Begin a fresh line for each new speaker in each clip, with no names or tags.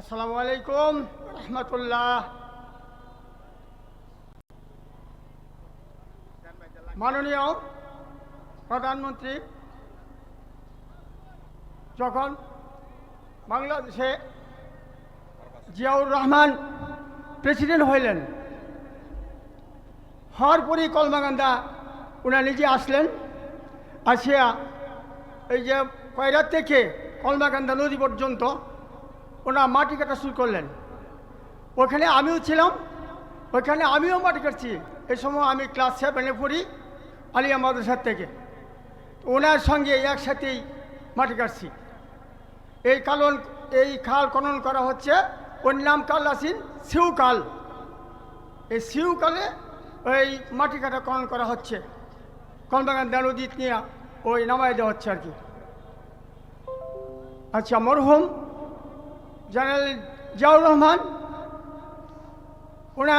আসসালামু আলাইকুম, রহমতুল্লাহ। মাননীয় প্রধানমন্ত্রী, যখন বাংলাদেশে জিয়াউর রহমান প্রেসিডেন্ট হইলেন হওয়ার পরই কলমাকান্দা ওনা নিজে আসলেন, আসিয়া এই যে কয়রাত থেকে কলমাকান্দা নদী পর্যন্ত ওনা মাটি কাটা শুরু করলেন। ওখানে আমিও ছিলাম, ওখানে আমিও মাটি কাটছি এই সময় আমি ক্লাস সেভেনে পড়ি আলিয়া মাদ্রাসার থেকে। ওনার সঙ্গে একসাথেই মাটি কাটছি এই কালন, এই খাল খনন করা হচ্ছে, ওর নাম কাল আসিন শিউকাল এই শিউকালে ওই মাটি কাটা খনন করা হচ্ছে। কলবাগান নদীত নিয়ে ওই নামাই দেওয়া হচ্ছে আর কি। আচ্ছা মরহুম জেনারেল জিয়াউর রহমান ওনা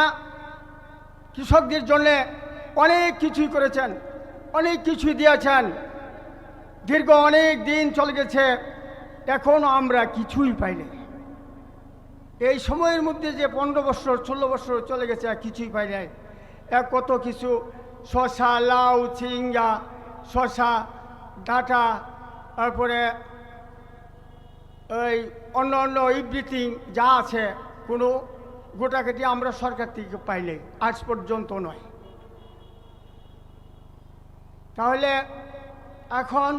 কৃষকদের জন্যে অনেক কিছুই করেছেন, অনেক কিছুই দিয়েছেন। দীর্ঘ অনেক দিন চলে গেছে এখনও আমরা কিছুই পাইনি। এই সময়ের মধ্যে যে পনেরো বছর, ষোলো বছর চলে গেছে, আর কিছুই পাই নাই এক কত কিছু শশা লাউ চিঙ্গা শশা ডাটা, তারপরে এই অন্য অন্য ইভরিথিং যা আছে, কোনো গোটাকেটি আমরা সরকার থেকে পাইলে আজ পর্যন্ত নয় তাহলে এখন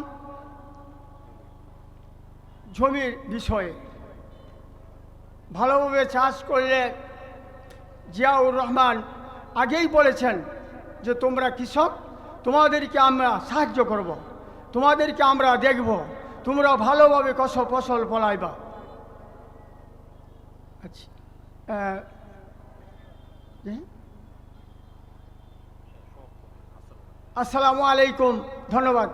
জমির বিষয়ে ভালোভাবে চাষ করলে জিয়াউর রহমান আগেই বলেছেন যে তোমরা কৃষক, তোমাদেরকে আমরা সাহায্য করব। তোমাদেরকে আমরা দেখব তোমরা ভালোভাবে কষ ফসল ফলাইবা। আচ্ছা আসসালামু আলাইকুম ধন্যবাদ।